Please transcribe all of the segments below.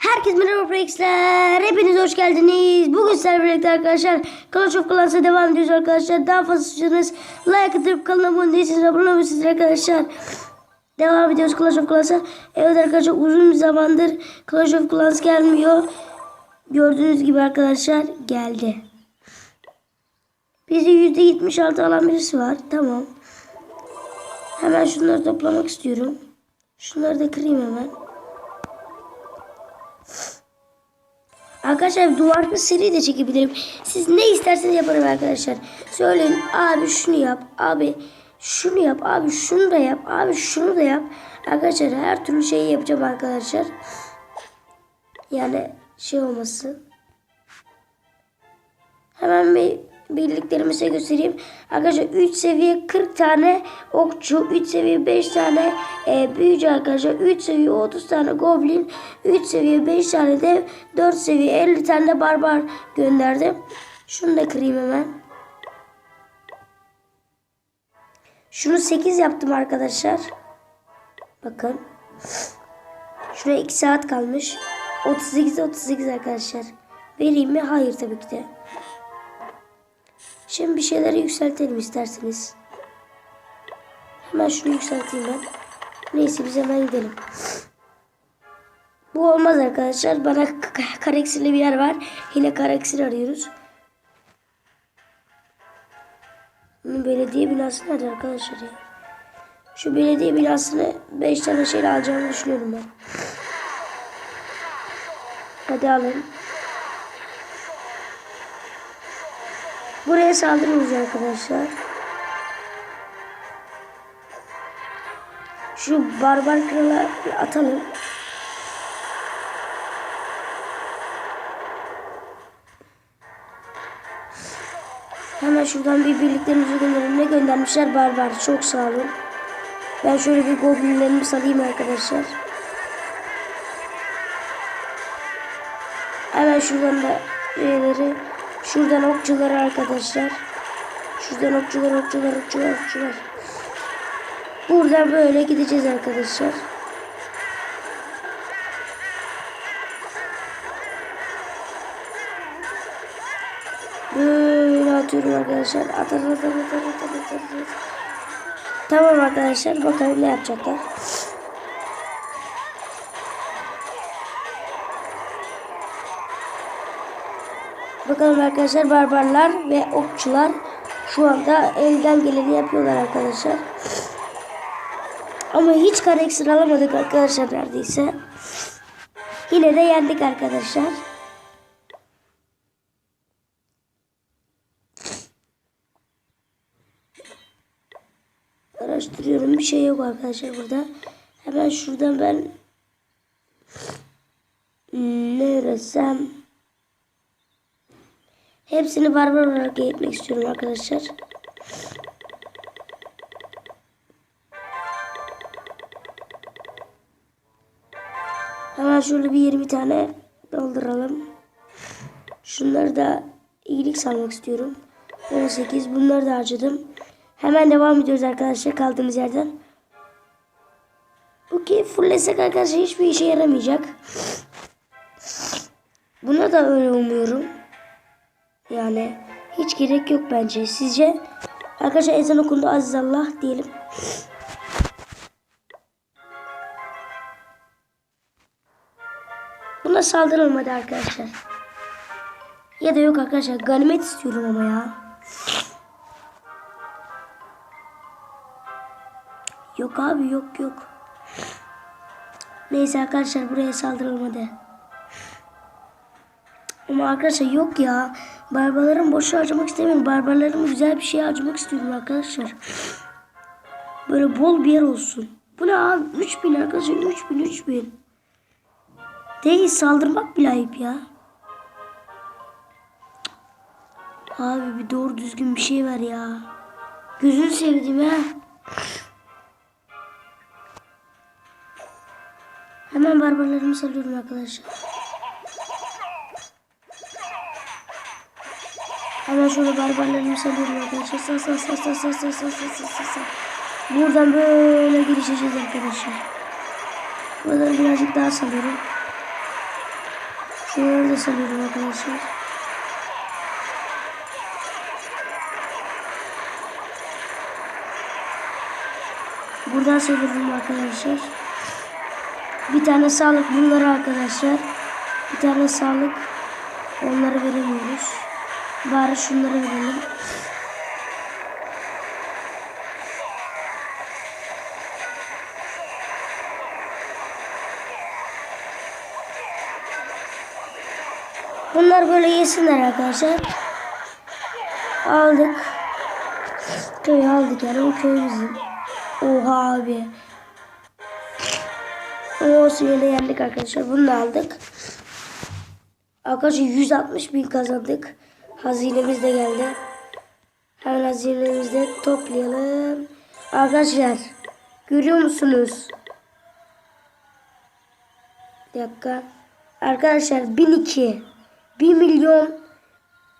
Herkes merhaba Prex'ler. Hepiniz hoş geldiniz. Bugün sizlerle birlikte arkadaşlar Clash of Clans'a devam ediyoruz arkadaşlar. Daha fazla istiyorsanız like atıp kanala abone değilseniz abone olabilirsiniz arkadaşlar. Devam ediyoruz Clash of Clans'a. Evet arkadaşlar uzun bir zamandır Clash of Clans gelmiyor. Gördüğünüz gibi arkadaşlar geldi. Bizi %76 alan birisi var. Tamam. Hemen şunları toplamak istiyorum. Şunları da kırayım hemen. Arkadaşlar duvarda seri de çekebilirim. Siz ne isterseniz yaparım arkadaşlar. Söyleyin abi şunu yap. Abi şunu yap. Abi şunu da yap. Abi şunu da yap. Arkadaşlar her türlü şeyi yapacağım arkadaşlar. Yani şey olmasın. Hemen bir birliklerimi size göstereyim. Arkadaşlar 3 seviye 40 tane okçu, 3 seviye 5 tane e, büyücü arkadaşlar, 3 seviye 30 tane goblin, 3 seviye 5 tane de 4 seviye 50 tane de barbar gönderdim. Şunu da kırayım hemen. Şunu 8 yaptım arkadaşlar. Bakın. Şuraya 2 saat kalmış. 38 38 arkadaşlar. Vereyim mi? Hayır tabii ki de. Şimdi bir şeyleri yükseltelim isterseniz. Hemen şunu yükselteyim ben. Neyse biz hemen gidelim. Bu olmaz arkadaşlar. Bana kareksirli bir yer var. Yine kareksir arıyoruz. Belediye binası nerede arkadaşlar ya? Şu belediye binasını 5 tane şeyle alacağımı düşünüyorum ben. Hadi alın. Buraya saldırıyoruz arkadaşlar. Şu barbar krala atalım. Hemen şuradan bir birliklerimizi gönderelim. Ne göndermişler? Barbar. Çok sağ olun. Ben şöyle bir goblinlerimi salayım arkadaşlar. Hemen şuradan da şeyleri Şuradan okçular arkadaşlar. Şuradan okçular, okçular, okçular, okçular. Buradan böyle gideceğiz arkadaşlar. Böyle atıyorum arkadaşlar. Atar, atar, atar, atar, atar, atar. Tamam arkadaşlar. Bakalım ne yapacaklar. Bakalım arkadaşlar barbarlar ve okçular şu anda elden geleni yapıyorlar arkadaşlar. Ama hiç kare eksir alamadık arkadaşlar neredeyse. Yine de yendik arkadaşlar. Araştırıyorum bir şey yok arkadaşlar burada. Hemen şuradan ben ne öğretsem Hepsini barbar olarak eğitmek istiyorum arkadaşlar. Hemen şöyle bir 20 tane dolduralım. Şunları da iyilik salmak istiyorum. 18 bunları da harcadım. Hemen devam ediyoruz arkadaşlar kaldığımız yerden. Ki fullesek arkadaşlar hiçbir işe yaramayacak. Buna da öyle umuyorum. Yani hiç gerek yok bence. Sizce? Arkadaşlar ezan okundu aziz Allah diyelim. Buna saldırılmadı arkadaşlar. Ya da yok arkadaşlar. Ganimet istiyorum ama ya. Yok abi yok yok. Neyse arkadaşlar buraya saldırılmadı. Ama arkadaşlar yok ya. Barbarların boşu harcamak istemiyorum. Barbarların güzel bir şey harcamak istiyorum arkadaşlar. Böyle bol bir yer olsun. Bu ne abi? 3000 arkadaşlar. 3000 3000. Değil saldırmak bile ayıp ya. Abi bir doğru düzgün bir şey ver ya. Gözünü sevdim ha. Hemen barbarlarımı salıyorum arkadaşlar. Şöyle barbarlarımı salıyorum arkadaşlar. Sağ sağ sağ sağ sağ sağ sağ sağ sağ sağ. Buradan böyle girişeceğiz arkadaşlar. Buradan birazcık daha salıyorum. Şöyle sanıyorum arkadaşlar. Buradan sanıyorum arkadaşlar. Bir tane sağlık bunları arkadaşlar. Bir tane sağlık. Onları veremiyoruz. Bari şunları verelim. Bunlar böyle yesinler arkadaşlar. Aldık. Köyü aldık yani bu köy bizim. Oha abi. O suyunu yendik arkadaşlar. Bunu da aldık. Arkadaşlar 160 bin kazandık. Hazinemiz de geldi. Hemen hazinemizi de toplayalım. Arkadaşlar görüyor musunuz? Bir dakika. Arkadaşlar 1002 1 milyon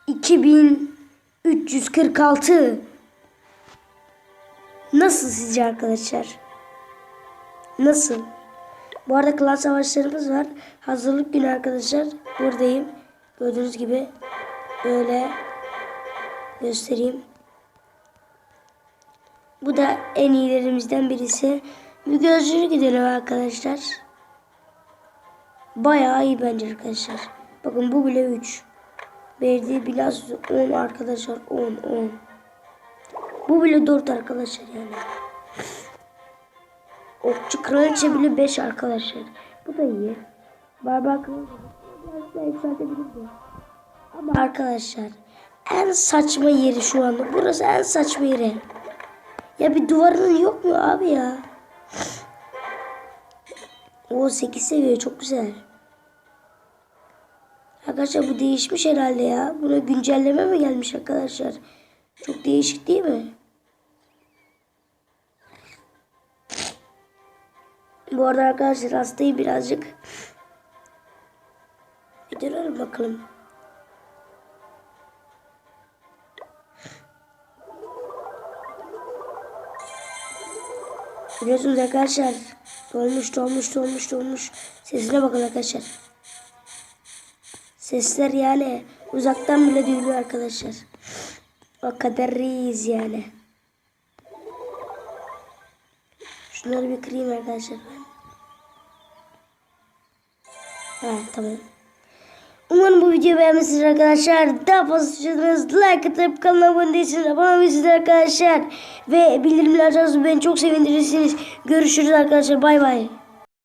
2346 Nasıl sizce arkadaşlar? Nasıl? Bu arada klan savaşlarımız var. Hazırlık günü arkadaşlar. Buradayım. Gördüğünüz gibi böyle göstereyim. Bu da en iyilerimizden birisi. Bir gözcülü gidelim arkadaşlar. Bayağı iyi bence arkadaşlar. Bakın bu bile 3. Verdiği biraz 10 arkadaşlar. 10 10. Bu bile 4 arkadaşlar yani. Okçu kraliçe bile 5 arkadaşlar. Bu da iyi. Barbar kraliçe biraz daha yükseltebilirdi. Ama arkadaşlar en saçma yeri şu anda. Burası en saçma yeri. Ya bir duvarın yok mu abi ya? O 8 seviye çok güzel. Arkadaşlar bu değişmiş herhalde ya. Buna güncelleme mi gelmiş arkadaşlar? Çok değişik değil mi? Bu arada arkadaşlar hastayım birazcık. Bir bakalım. Biliyorsunuz arkadaşlar dolmuş dolmuş dolmuş dolmuş. Sesine bakın arkadaşlar. Sesler yani uzaktan bile duyuluyor arkadaşlar. O kadar iyiyiz yani. Şunları bir kırayım arkadaşlar. Ha tamam. Umarım bu videoyu beğenmişsiniz arkadaşlar. Daha fazla istiyorsanız like atıp kanala abone değilseniz abone olabilirsiniz arkadaşlar. Ve bildirimler açarsanız beni çok sevindirirsiniz. Görüşürüz arkadaşlar. Bay bay.